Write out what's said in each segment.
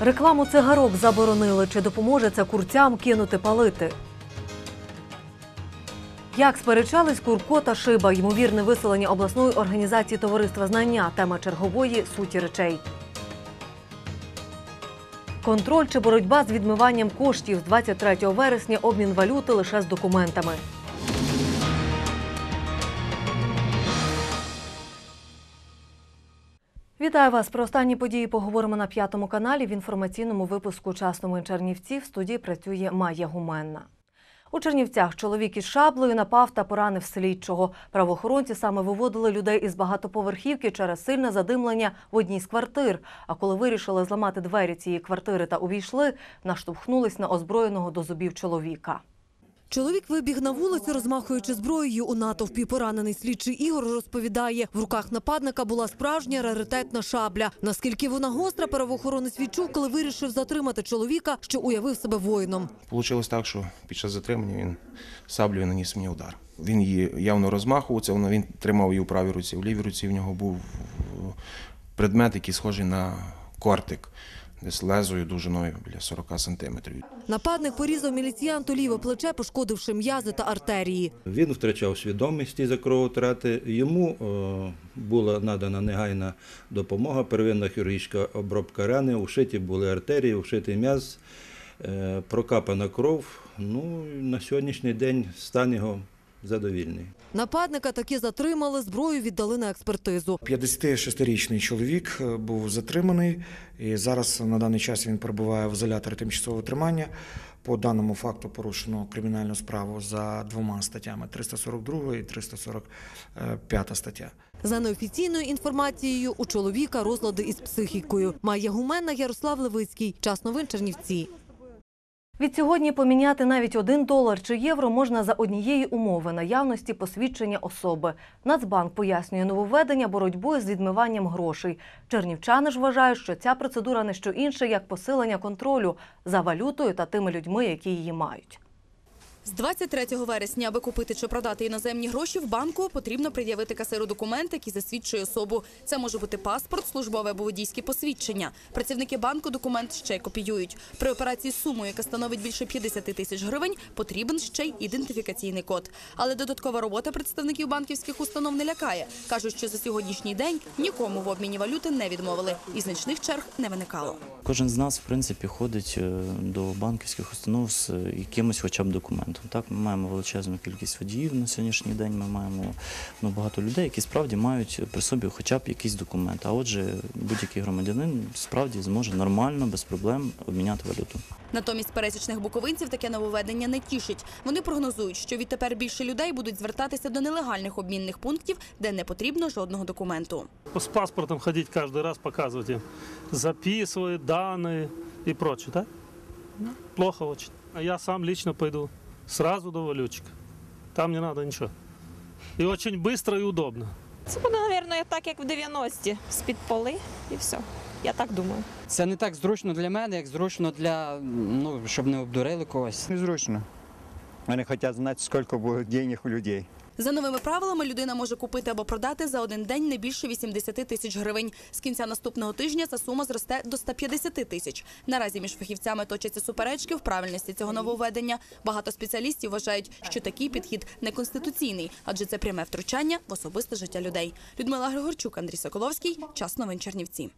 Рекламу цигарок заборонили. Чи допоможе це курцям кинути палити? Як сперечались Курко та Шиба, ймовірне виселення обласної організації товариства знання, тема чергової суті речей. Контроль чи боротьба з відмиванням коштів з 23 вересня обмін валюти лише з документами. Вітаю вас. Про останні події поговоримо на п'ятому каналі в інформаційному випуску «Час новин Чернівці. В студії працює Майя Гуменна. У Чернівцях чоловік із шаблею напав та поранив слідчого. Правоохоронці саме виводили людей із багатоповерхівки через сильне задимлення в одній з квартир. А коли вирішили зламати двері цієї квартири та увійшли, наштовхнулись на озброєного до зубів чоловіка. Чоловік вибіг на вулицю, розмахуючи зброєю у натовпі. Поранений слідчий Ігор розповідає, в руках нападника була справжня раритетна шабля. Наскільки вона гостра, правоохоронець відчув, коли вирішив затримати чоловіка, що уявив себе воїном. Получилось так, що під час затримання він саблею наніс мені удар. Він її явно розмахувався, він тримав її у правій руці. В лівій руці в нього був е, предмет, який схожий на кортик, десь лезою довжиною біля 40 сантиметрів. Нападник порізав міліціянту ліве плече, пошкодивши м'язи та артерії. Він втрачав свідомість із-за кровотрати. Йому е, була надана негайна допомога, первинна хірургічна обробка рани, ушиті були артерії, ушитий м'яз, е, прокапана кров. Ну, і на сьогоднішній день стан його задовільний. Нападника таки затримали, зброю віддали на експертизу. 56-річний чоловік е, був затриманий, і зараз на даний час він перебуває в ізоляторі тимчасового тримання. По даному факту порушено кримінальну справу за двома статтями: 342 і 345 стаття. За неофіційною інформацією, у чоловіка розлади із психікою. Майя Гуменна, Ярослав Левицький. Час новин Чернівці. Відсьогодні поміняти навіть один долар чи євро можна за однієї умови наявності посвідчення особи. Нацбанк пояснює нововведення боротьбою з відмиванням грошей. Чернівчани ж вважають, що ця процедура не що інше, як посилення контролю за валютою та тими людьми, які її мають. З 23 вересня, аби купити чи продати іноземні гроші в банку, потрібно пред'явити касиру документ, який засвідчує особу. Це може бути паспорт, службове або водійське посвідчення. Працівники банку документ ще й копіюють. При операції з сумою, яка становить більше 50 тисяч гривень, потрібен ще й ідентифікаційний код. Але додаткова робота представників банківських установ не лякає. кажуть, що за сьогоднішній день нікому в обміні валюти не відмовили, і значних черг не виникало. Кожен з нас, в принципі, ходить е, до банківських установ з е, якимось хоча б документом Так, ми маємо величезну кількість водіїв на сьогоднішній день. Ми маємо ну, багато людей, які справді мають при собі хоча б якийсь документ. А отже, будь-який громадянин справді зможе нормально, без проблем обміняти валюту. Натомість пересічних буковинців таке нововведення не тішить. Вони прогнозують, що відтепер більше людей будуть звертатися до нелегальних обмінних пунктів, де не потрібно жодного документу. с паспортом ходить каждый раз, показывать им, записывать данные и прочее, да? Плохо очень. А я сам лично пойду сразу до валютчика. Там не надо ничего. И очень быстро и удобно. Це буде, мабуть, так, як в 90-ті, з-під поли і все. Я так думаю. Це не так зручно для мене, як зручно для ну щоб не обдурили когось. Незручно. Вони хочуть знати, скільки буде денег у людей. За новими правилами людина може купити або продати за один день не більше 80 тисяч гривень. З кінця наступного тижня ця сума зросте до 150 тисяч. Наразі між фахівцями точаться суперечки в правильності цього нововведення. Багато спеціалістів вважають, що такий підхід неконституційний, адже це пряме втручання в особисте життя людей. Людмила Григорчук, Андрій Соколовський. Час новин Чернівці.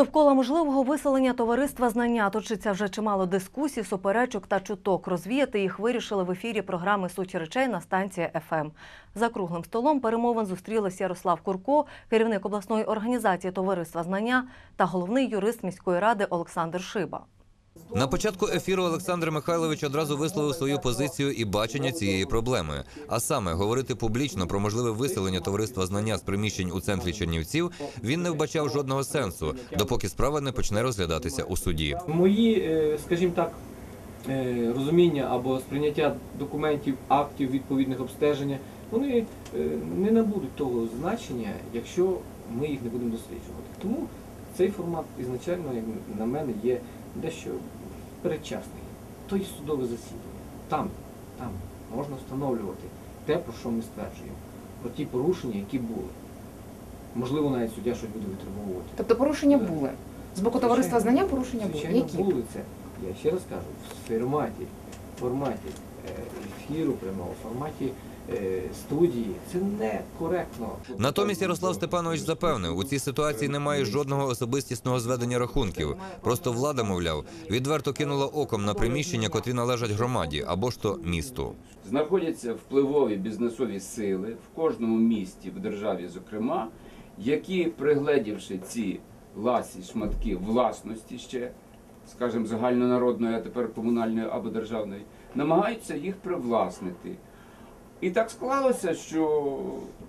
Довкола можливого виселення товариства знання точиться вже чимало дискусій, суперечок та чуток. Розвіяти їх вирішили в ефірі програми Суті речей на станції ФМ. За круглим столом перемовин зустрілися Ярослав Курко, керівник обласної організації товариства знання та головний юрист міської ради Олександр Шиба. На початку ефіру Олександр Михайлович одразу висловив свою позицію і бачення цієї проблеми. А саме говорити публічно про можливе виселення товариства знання з приміщень у центрі Чернівців він не вбачав жодного сенсу, допоки справа не почне розглядатися у суді. Мої, е, скажімо так, е, розуміння або сприйняття документів, актів відповідних обстеження вони е, не набудуть того значення, якщо ми їх не будемо досліджувати. Тому цей формат ізначально, на мене, є дещо передчасний. То є судове засідання. Там, там можна встановлювати те, про що ми стверджуємо, про ті порушення, які були. Можливо, навіть суддя щось буде витребовувати. Тобто порушення Так. були. З боку товариства знання порушення були. Звичайно, Які? були це. Я ще раз кажу, в форматі, в форматі е, ефіру прямого, в форматі студії. Це некоректно. Натомість Ярослав Степанович запевнив, у цій ситуації немає жодного особистісного зведення рахунків. Просто влада, мовляв, відверто кинула оком на приміщення, котрі належать громаді або ж то місту. знаходяться впливові бізнесові сили в кожному місті, в державі, зокрема, які, пригледівши ці ласі шматки власності ще, скажімо, загальнонародної, а тепер комунальної або державної, намагаються їх привласнити. І так склалося, що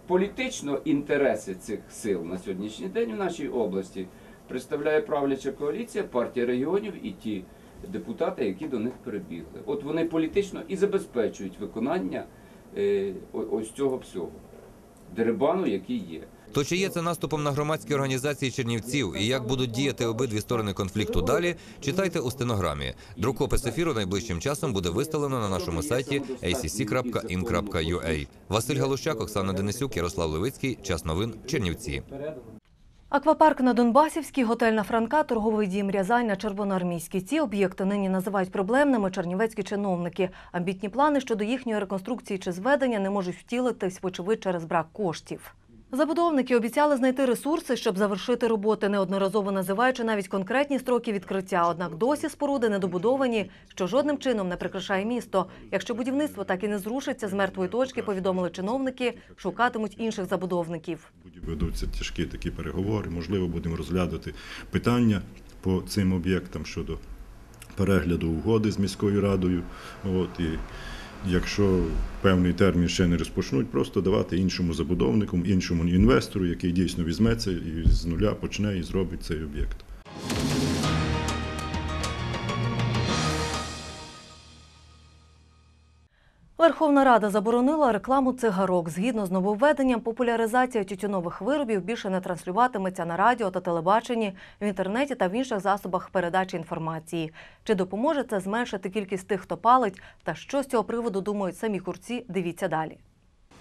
політично інтереси цих сил на сьогоднішній день в нашій області представляє правляча коаліція, партія регіонів і ті депутати, які до них перебігли. От вони політично і забезпечують виконання е, ось цього всього дерибану, який є. То чи є це наступом на громадські організації Чернівців і як будуть діяти обидві сторони конфлікту далі? Читайте у стенограмі. Друкопис ефіру найближчим часом буде виставлено на нашому сайті acc.in.ua. Василь Галущак, Оксана Денисюк, Ярослав Левицький. Час новин Чернівці. Аквапарк на Донбасівській, готель на Франка, торговий дім Рязань на Червоноармійській. Ці об'єкти нині називають проблемними чернівецькі чиновники. Амбітні плани щодо їхньої реконструкції чи зведення не можуть втілитись, вочевидь, через брак коштів. Забудовники обіцяли знайти ресурси, щоб завершити роботи, неодноразово називаючи навіть конкретні строки відкриття. Однак досі споруди недобудовані, що жодним чином не прикрашає місто. Якщо будівництво так і не зрушиться з мертвої точки, повідомили чиновники, шукатимуть інших забудовників. Ведуться тяжкі такі переговори. Можливо, будемо розглядати питання по цим об'єктам щодо перегляду угоди з міською радою. От, і якщо певний термін ще не розпочнуть, просто давати іншому забудовнику, іншому інвестору, який дійсно візьметься і з нуля почне і зробить цей об'єкт. Верховна Рада заборонила рекламу цигарок. Згідно з нововведенням, популяризація тютюнових виробів більше не транслюватиметься на радіо та телебаченні, в інтернеті та в інших засобах передачі інформації. Чи допоможе це зменшити кількість тих, хто палить, та що з цього приводу думають самі курці? Дивіться далі.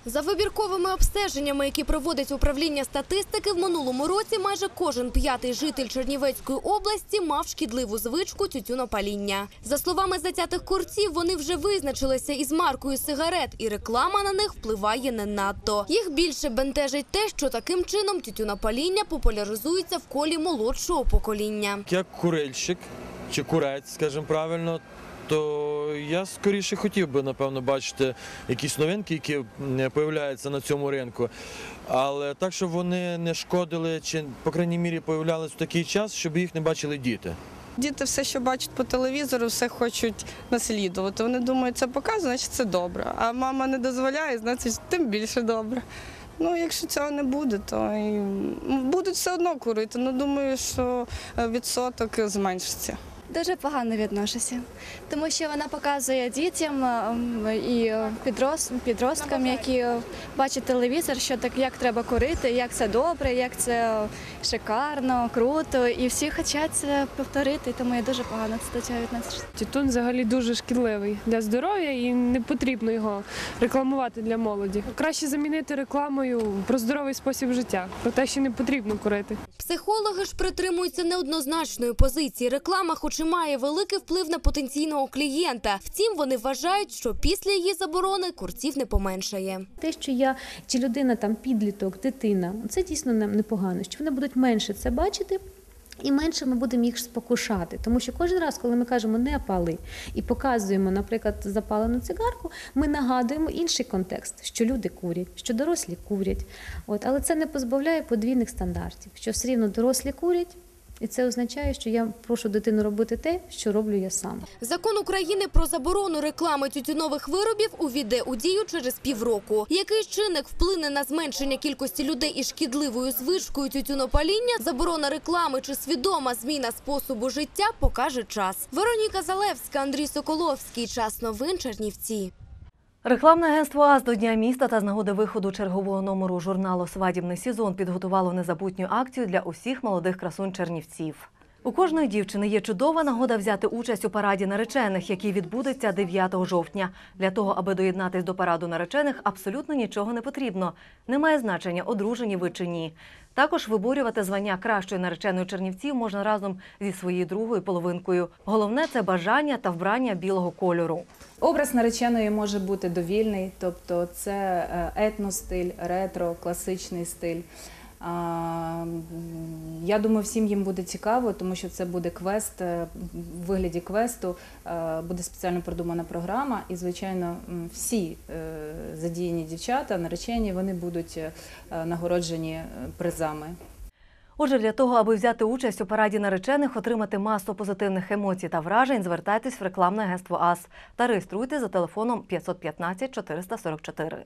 За вибірковими обстеженнями, які проводить управління статистики, в минулому році майже кожен п'ятий житель Чернівецької області мав шкідливу звичку тютюнопаління. За словами затятих курців, вони вже визначилися із маркою сигарет, і реклама на них впливає не надто. Їх більше бентежить те, що таким чином тютюнопаління популяризується в колі молодшого покоління. Як курильщик чи курець, скажімо правильно, то я скоріше хотів би, напевно, бачити якісь новинки, які м, появляються на цьому ринку. Але так, щоб вони не шкодили, чи, по крайній мірі, появлялись в такий час, щоб їх не бачили діти. Діти все, що бачать по телевізору, все хочуть наслідувати. Вони думають, це показує, значить це добре. А мама не дозволяє, значить тим більше добре. Ну, якщо цього не буде, то і будуть все одно курити. Ну, думаю, що е, відсоток зменшиться. Дуже погано відношуся, тому що вона показує дітям і підрос- підросткам, які бачать телевізор, що так як треба курити, як це добре, як це шикарно, круто, і всі хочуть це повторити, тому я дуже погано до цього відношуся. Тютюн взагалі дуже шкідливий для здоров'я і не потрібно його рекламувати для молоді. Краще замінити рекламою про здоровий спосіб життя, про те, що не потрібно курити. Психологи ж притримуються неоднозначної позиції. Реклама, хоч і має великий вплив на потенційного клієнта. Втім, вони вважають, що після її заборони курців не поменшає. Те, що я чи людина там підліток, дитина, це дійсно не- непогано, що вони будуть менше це бачити. І менше ми будемо їх спокушати, тому що кожен раз, коли ми кажемо не пали і показуємо, наприклад, запалену цигарку, ми нагадуємо інший контекст, що люди курять, що дорослі курять. От, але це не позбавляє подвійних стандартів, що все рівно дорослі курять, і це означає, що я прошу дитину робити те, що роблю я сам. Закон України про заборону реклами тютюнових виробів увійде у дію через півроку. Який чинник вплине на зменшення кількості людей із шкідливою звичкою тютюнопаління, заборона реклами чи свідома зміна способу життя покаже час. Вероніка Залевська, Андрій Соколовський. Час новин Чернівці. Рекламне агентство АЗ до Дня міста та з нагоди виходу чергового номеру журналу Свадібний сезон підготувало незабутню акцію для усіх молодих красунь чернівців. У кожної дівчини є чудова нагода взяти участь у параді наречених, який відбудеться 9 жовтня. Для того, аби доєднатись до параду наречених, абсолютно нічого не потрібно. Немає значення, одружені ви чи ні. Також виборювати звання кращої нареченої чернівців можна разом зі своєю другою половинкою. Головне це бажання та вбрання білого кольору. Образ нареченої може бути довільний, тобто це е, етностиль, ретро, класичний стиль. Я думаю, всім їм буде цікаво, тому що це буде квест е, в вигляді квесту, е, буде спеціально продумана програма, і, звичайно, всі е, задіяні дівчата, наречені, вони будуть нагороджені призами. Отже, для того, аби взяти участь у параді наречених, отримати масу позитивних емоцій та вражень, звертайтесь в рекламне агентство АС та реєструйте за телефоном 515 444.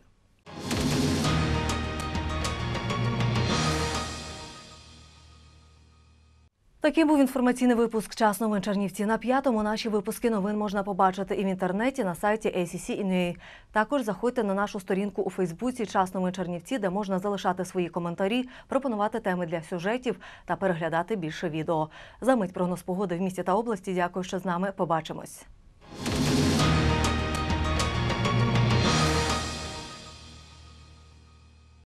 Таким був інформаційний випуск «Час новин Чернівці». На п'ятому наші випуски новин можна побачити і в інтернеті на сайті ACC.in.ua. Також заходьте на нашу сторінку у Фейсбуці «Час новин Чернівці», де можна залишати свої коментарі, пропонувати теми для сюжетів та переглядати більше відео. За мить прогноз погоди в місті та області. Дякую, що з нами. Побачимось.